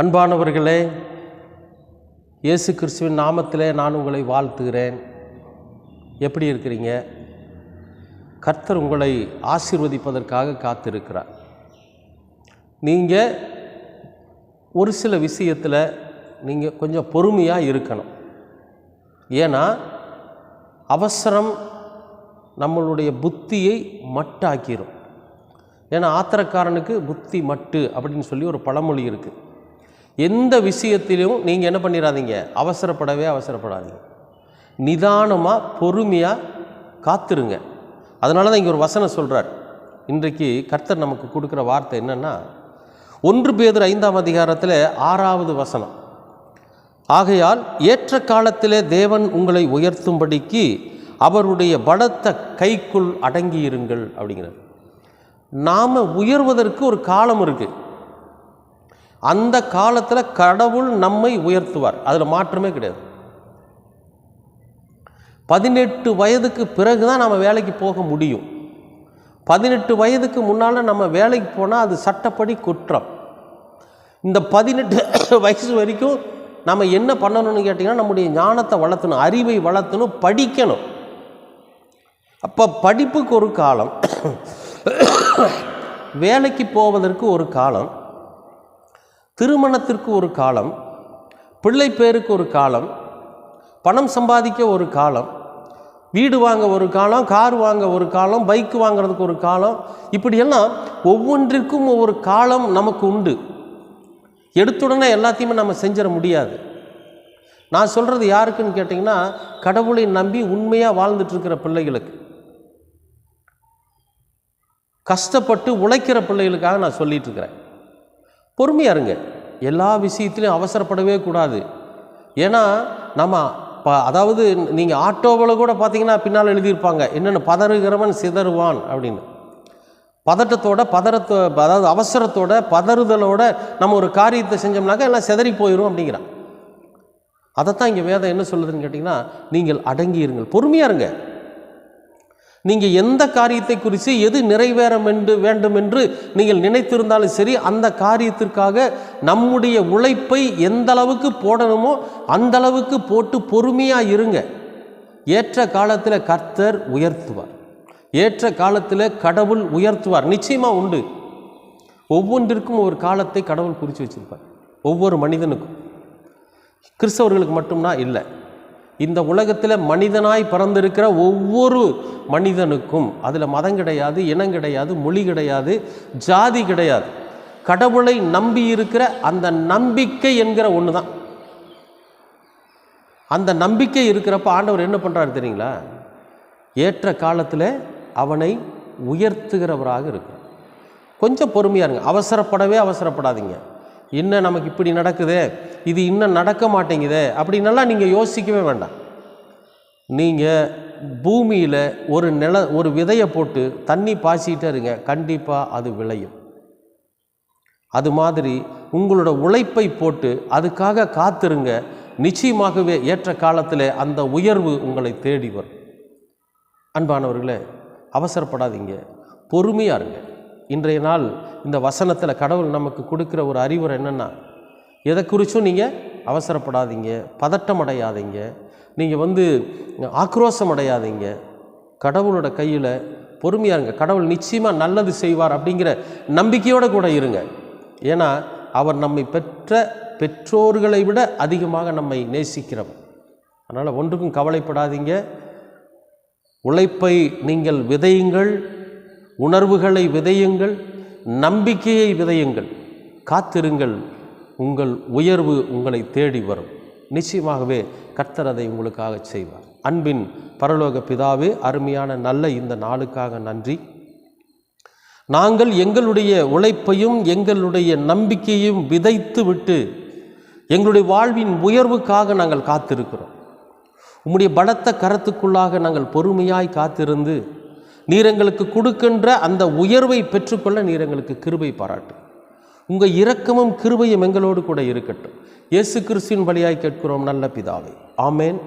அன்பானவர்களே இயேசு கிறிஸ்துவின் நாமத்திலே நான் உங்களை வாழ்த்துகிறேன். எப்படி இருக்கிறீங்க? கர்த்தர் உங்களை ஆசீர்வதிப்பதற்காக காத்திருக்கிறார். நீங்கள் ஒரு சில விஷயத்தில் நீங்கள் கொஞ்சம் பொறுமையாக இருக்கணும். ஏன்னா அவசரம் நம்மளுடைய புத்தியை மட்டாக்கிரும். ஏன்னா ஆத்திரக்காரனுக்கு புத்தி மட்டு அப்படின்னு சொல்லி ஒரு பழமொழி இருக்குது எந்த விஷயத்திலும் நீங்கள் என்ன பண்ணிடாதீங்க அவசரப்படவே அவசரப்படாதீங்க. நிதானமாக பொறுமையாக காத்துருங்க. அதனால தான் இங்கே ஒரு வசனம் சொல்கிறார் இன்றைக்கு கர்த்தர் நமக்கு கொடுக்குற வார்த்தை என்னென்னா ஒன்று பேதர் ஐந்தாம் அதிகாரத்தில் ஆறாவது வசனம். ஆகையால் ஏற்ற காலத்திலே தேவன் உங்களை உயர்த்தும்படிக்கு அவருடைய பலத்த கைக்குள் அடங்கியிருங்கள் அப்படிங்கிறார். நாம் உயர்வதற்கு ஒரு காலம் இருக்குது அந்த காலத்தில் கடவுள் நம்மை உயர்த்துவார். அதில் மாற்றமே கிடையாது. பதினெட்டு வயதுக்கு பிறகு தான் நம்ம வேலைக்கு போக முடியும். பதினெட்டு வயதுக்கு முன்னால் நம்ம வேலைக்கு போனால் அது சட்டப்படி குற்றம். இந்த பதினெட்டு வயசு வரைக்கும் நம்ம என்ன பண்ணணும்னு கேட்டிங்கன்னா நம்முடைய ஞானத்தை வளர்த்தணும் அறிவை வளர்த்தணும் படிக்கணும். அப்போ படிப்புக்கு ஒரு காலம் வேலைக்கு போவதற்கு ஒரு காலம் திருமணத்திற்கு ஒரு காலம் பிள்ளை பேருக்கு ஒரு காலம் பணம் சம்பாதிக்க ஒரு காலம் வீடு வாங்க ஒரு காலம் கார் வாங்க ஒரு காலம் பைக் வாங்கிறதுக்கு ஒரு காலம் இப்படியெல்லாம் ஒவ்வொன்றிற்கும் ஒவ்வொரு காலம் நமக்கு உண்டு. எடுத்துடனே எல்லாத்தையுமே நம்ம செஞ்சிட முடியாது. நான் சொல்கிறது யாருக்குன்னு கேட்டிங்கன்னா கடவுளை நம்பி உண்மையாக வாழ்ந்துட்டுருக்கிற பிள்ளைகளுக்கு. கஷ்டப்பட்டு உழைக்கிற பிள்ளைகளுக்காக நான் சொல்லிகிட்ருக்கிறேன் பொறுமையாக இருங்க. எல்லா விஷயத்துலையும் அவசரப்படவே கூடாது. ஏன்னா நம்ம ப அதாவது நீங்கள் ஆட்டோவில் கூட பார்த்தீங்கன்னா பின்னால் எழுதியிருப்பாங்க. என்னென்னு? பதறுகிறவன் சிதறுவான் அப்படின்னு. பதட்டத்தோட பதறத்தோ அதாவது அவசரத்தோட பதறுதலோட நம்ம ஒரு காரியத்தை செஞ்சோம்னாக்கா எல்லாம் சிதறி போயிடும் அப்படிங்கிறான். அதைத்தான் இங்கே வேதம் என்ன சொல்லுதுன்னு கேட்டிங்கன்னா நீங்கள் அடங்கி இருங்கள் பொறுமையாக இருங்க. நீங்கள் எந்த காரியத்தை குறித்து எது நிறைவேற என்று வேண்டும் என்று நீங்கள் நினைத்திருந்தாலும் சரி அந்த காரியத்திற்காக நம்முடைய உழைப்பை எந்த அளவுக்கு போடணுமோ அந்த அளவுக்கு போட்டு பொறுமையாக இருங்க. ஏற்ற காலத்தில் கர்த்தர் உயர்த்துவார். ஏற்ற காலத்தில் கடவுள் உயர்த்துவார். நிச்சயமாக உண்டு. ஒவ்வொன்றிற்கும் ஒரு காலத்தை கடவுள் குறித்து வச்சுருப்பார். ஒவ்வொரு மனிதனுக்கும். கிறிஸ்தவர்களுக்கு மட்டும்னா இல்லை. இந்த உலகத்தில் மனிதனாய் பிறந்திருக்கிற ஒவ்வொரு மனிதனுக்கும் அதில் மதம் கிடையாது இனம் கிடையாது மொழி கிடையாது ஜாதி கிடையாது. கடவுளை நம்பி இருக்கிற அந்த நம்பிக்கை என்கிற ஒன்று தான் அந்த நம்பிக்கை இருக்கிறப்ப ஆண்டவர் என்ன பண்ணுறாரு தெரியுங்களா? ஏற்ற காலத்தில் அவனை உயர்த்துகிறவராக இருக்கும் கொஞ்சம் பொறுமையாக இருங்க. அவசரப்படவே அவசரப்படாதீங்க. என்ன நமக்கு இப்படி நடக்குதே? இது இன்னும் நடக்க மாட்டேங்குதே? அப்படின்னெல்லாம் நீங்கள் யோசிக்கவே வேண்டாம். நீங்கள் பூமியில் ஒரு நில ஒரு விதையை போட்டு தண்ணி பாய்ச்சிக்கிட்டே இருங்க. கண்டிப்பாக அது விளையும். அது மாதிரி உங்களோட உழைப்பை போட்டு அதுக்காக காத்திருங்க. நிச்சயமாகவே ஏற்ற காலத்தில் அந்த உயர்வு உங்களை தேடி வரும். அன்பானவர்களே அவசரப்படாதீங்க. பொறுமையாக இருங்க. இன்றைய நாள் இந்த வசனத்தில் கடவுள் நமக்கு கொடுக்குற ஒரு அறிவுரை என்னென்னா எதை குறித்தும் நீங்கள் அவசரப்படாதீங்க பதட்டம் அடையாதீங்க நீங்கள் வந்து ஆக்ரோஷம் அடையாதீங்க கடவுளோட கையில் பொறுமையாக இருங்க. கடவுள் நிச்சயமாக நல்லது செய்வார் அப்படிங்கிற நம்பிக்கையோடு கூட இருங்க. ஏன்னா அவர் நம்மை பெற்ற பெற்றோர்களை விட அதிகமாக நம்மை நேசிக்கிறவர். அதனால் ஒன்றுக்கும் கவலைப்படாதீங்க. உழைப்பை நீங்கள் விதையுங்கள் உணர்வுகளை விதையுங்கள் நம்பிக்கையை விதையுங்கள். காத்திருங்கள். உங்கள் உயர்வு உங்களை தேடி வரும். நிச்சயமாகவே கர்த்தர் அதை உங்களுக்காக செய்வார். அன்பின் பரலோக பிதாவே அருமையான நல்ல இந்த நாளுக்காக நன்றி. நாங்கள் எங்களுடைய உழைப்பையும் எங்களுடைய நம்பிக்கையும் விதைத்து விட்டு எங்களுடைய வாழ்வின் உயர்வுக்காக நாங்கள் காத்திருக்கிறோம். உம்முடைய பலத்த கரத்துக்குள்ளாக நாங்கள் பொறுமையாய் காத்திருந்து நீர் எங்களுக்கு கொடுக்கின்ற அந்த உயர்வை பெற்றுக்கொள்ள நீர் எங்களுக்கு கிருபை பாராட்டு. உங்கள் இரக்கமும் கிருபையும் எங்களோடு கூட இருக்கட்டும். இயேசு கிறிஸ்துவின் வழியாய் கேட்கிறோம் நல்ல பிதாவை. ஆமேன்.